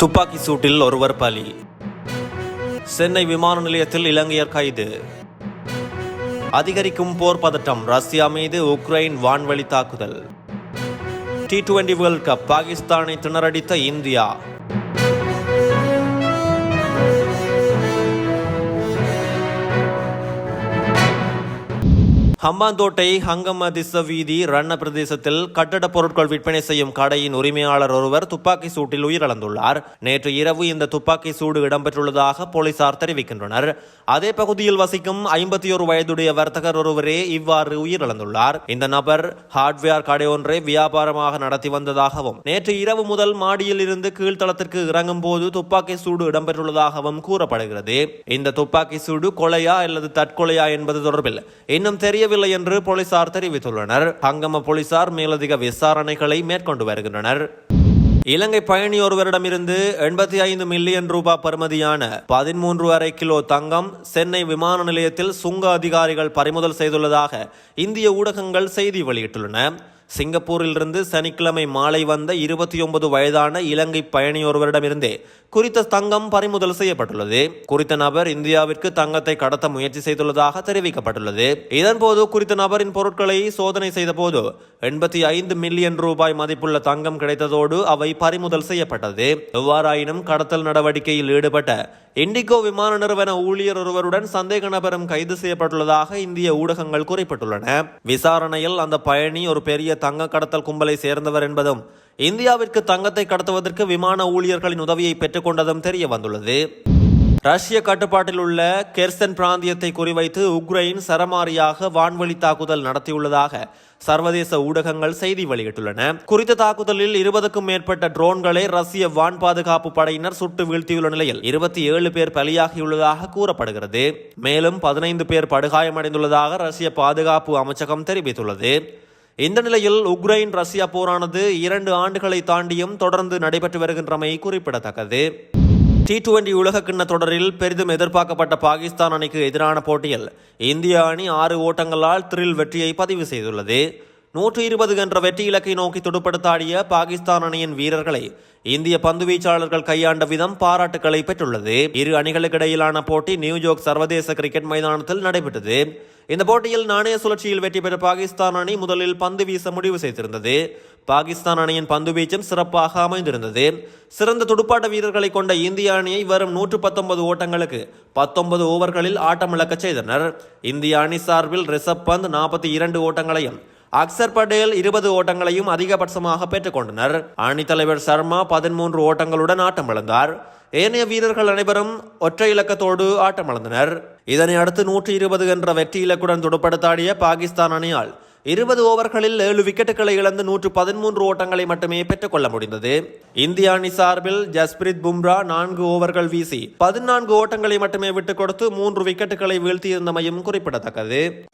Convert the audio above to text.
துப்பாக்கி சூட்டில் ஒருவர் பலி. சென்னை விமான நிலையத்தில் இலங்கையர் கைது. அதிகரிக்கும் போர் பதட்டம் ரஷ்யா மீது உக்ரைன் வான்வழி தாக்குதல். டி டுவெண்டி வேர்ல்ட் கப் பாகிஸ்தானை திணறடித்த இந்தியா. ஹம்பாந்தோட்டை ஹங்கம வீதி ரன்ன பிரதேசத்தில் கட்டடப் பொருட்கள் விற்பனை செய்யும் கடையின் உரிமையாளர் ஒருவர் துப்பாக்கி சூட்டில் உயிரிழந்துள்ளார். நேற்று இரவு இந்த துப்பாக்கி சூடு இடம்பெற்றுள்ளதாக போலீசார் தெரிவிக்கின்றனர். அதே பகுதியில் வசிக்கும் ஐம்பத்தி ஒரு வயதுடைய வர்த்தகர் ஒருவரே இவ்வாறு உயிரிழந்துள்ளார். இந்த நபர் ஹார்ட்வேர் கடை ஒன்றை வியாபாரமாக நடத்தி வந்ததாகவும் நேற்று இரவு முதல் மாடியில் இருந்து கீழ்த்தளத்திற்கு இறங்கும் போது துப்பாக்கி சூடு இடம்பெற்றுள்ளதாகவும் கூறப்படுகிறது. இந்த துப்பாக்கி சூடு கொலையா அல்லது தற்கொலையா என்பது தொடர்பில் இன்னும் தெரியவில்லை என்று போலீசார் தெரிவித்துள்ளனர். ஹங்கம போலீசார் மேலதிக விசாரணைகளை மேற்கொண்டு வருகின்றனர். இலங்கை பயணி ஒருவரிடமிருந்து எண்பத்தி ஐந்து மில்லியன் ரூபாய் பருமதியான பதிமூன்று அரை கிலோ தங்கம் சென்னை விமான நிலையத்தில் சுங்க அதிகாரிகள் பறிமுதல் செய்துள்ளதாக இந்திய ஊடகங்கள் செய்தி வெளியிட்டுள்ளன. சிங்கப்பூரிலிருந்து சனிக்கிழமை மாலை வந்த இருபத்தி ஒன்பது வயதான இலங்கை பயணி ஒருவரிடமிருந்தே குறித்த தங்கம் பறிமுதல் செய்யப்பட்டுள்ளது. குறித்த நபர் இந்தியாவிற்கு தங்கத்தை கடத்த முயற்சி செய்துள்ளதாக தெரிவிக்கப்பட்டுள்ளது. இதன்போது குறித்த நபரின் பொருட்களை சோதனை செய்தபோது எண்பத்தி ஐந்து மில்லியன் ரூபாய் மதிப்புள்ள தங்கம் கிடைத்ததோடு அவை பறிமுதல் செய்யப்பட்டது. எவ்வாறாயினும் கடத்தல் நடவடிக்கையில் ஈடுபட்ட இண்டிகோ விமான நிறுவன ஊழியர் ஒருவருடன் சந்தேக நபரும் கைது செய்யப்பட்டுள்ளதாக இந்திய ஊடகங்கள் குறிப்பிட்டுள்ளன. விசாரணையில் அந்த பயணி ஒரு பெரிய தங்க கடத்தல் கும்பலை சேர்ந்தவர் என்பதும் இந்தியாவிற்கு தங்கத்தை கடத்துவதற்கு விமான ஊழியர்களின் உதவியை பெற்றுக்கொண்டதும் தெரிய வந்துள்ளது. ரஷ்ய கட்டுப்பாட்டில் உள்ள கெர்சன் பிராந்தியத்தை குறிவைத்து உக்ரைன் சரமாரியாக வான்வழி தாக்குதல் நடத்தியுள்ளதாக சர்வதேச ஊடகங்கள் செய்தி வெளியிட்டுள்ளன. குறித்த தாக்குதலில் இருபதுக்கும் மேற்பட்ட ட்ரோன்களை ரஷ்ய வான் பாதுகாப்பு படையினர் சுட்டு வீழ்த்தியுள்ள நிலையில் இருபத்தி ஏழு பேர் பலியாகியுள்ளதாக கூறப்படுகிறது. மேலும் பதினைந்து பேர் படுகாயமடைந்துள்ளதாக ரஷ்ய பாதுகாப்பு அமைச்சகம் தெரிவித்துள்ளது. இந்த நிலையில் உக்ரைன் ரஷ்யா போரானது இரண்டு ஆண்டுகளை தாண்டியும் தொடர்ந்து நடைபெற்று வருகின்றமை குறிப்பிடத்தக்கது. டி டுவெண்டி உலகக்கிண்ண தொடரில் பெரிதும் எதிர்பார்க்கப்பட்ட பாகிஸ்தான் அணிக்கு எதிரான போட்டியில் இந்திய அணி ஆறு ஓட்டங்களால் த்ரில் வெற்றியை பதிவு செய்துள்ளது. நூற்று இருபது என்ற வெற்றி இலக்கை நோக்கி துடுப்படுத்தாடிய பாகிஸ்தான் அணியின் வீரர்களை இந்திய பந்து வீச்சாளர்கள் கையாண்ட விதம் பாராட்டுக்களை பெற்றுள்ளது. இரு அணிகளுக்கு இடையிலான போட்டி நியூயார்க் சர்வதேச கிரிக்கெட் மைதானத்தில் நடைபெற்றது. இந்த போட்டியில் நாணய சுழற்சியில் வெற்றி பெற்ற பாகிஸ்தான் அணி முதலில் பந்து வீச முடிவு செய்திருந்தது. பாகிஸ்தான் அணியின் பந்து வீச்சும் சிறப்பாக அமைந்திருந்தது. சிறந்த துடுப்பாட்ட வீரர்களை கொண்ட இந்திய அணியை வரும் நூற்று பத்தொன்பது ஓட்டங்களுக்கு பத்தொன்பது ஓவர்களில் ஆட்டமிழக்க செய்தனர். இந்திய அணி சார்பில் ரிஷப் பந்த் நாற்பத்தி இரண்டு ஓட்டங்களையும் அக்சர் படேல் இருபது ஓட்டங்களையும் அதிகபட்சமாக பெற்றுக்கொண்டனர். அணி தலைவர் சர்மா பதிமூன்று ஓட்டங்களுடன் ஆட்டமிழந்தார். ஏனைய வீரர்கள் அனைவரும் ஒற்றை இலக்கத்தோடு ஆட்டமிழந்தனர். இதனை அடுத்து நூற்றி இருபது என்ற வெற்றி இலக்குடன் துடுப்படுத்தாடிய பாகிஸ்தான் அணியால் இருபது ஓவர்களில் ஏழு விக்கெட்டுகளை இழந்து நூற்று பதிமூன்று ஓட்டங்களை மட்டுமே பெற்றுக்கொள்ள முடிந்தது. இந்திய அணி சார்பில் ஜஸ்பிரித் பும்ரா நான்கு ஓவர்கள் வீசி பதினான்கு ஓட்டங்களை மட்டுமே விட்டுக் கொடுத்து மூன்று விக்கெட்டுகளை வீழ்த்தியிருந்தமையும் குறிப்பிடத்தக்கது.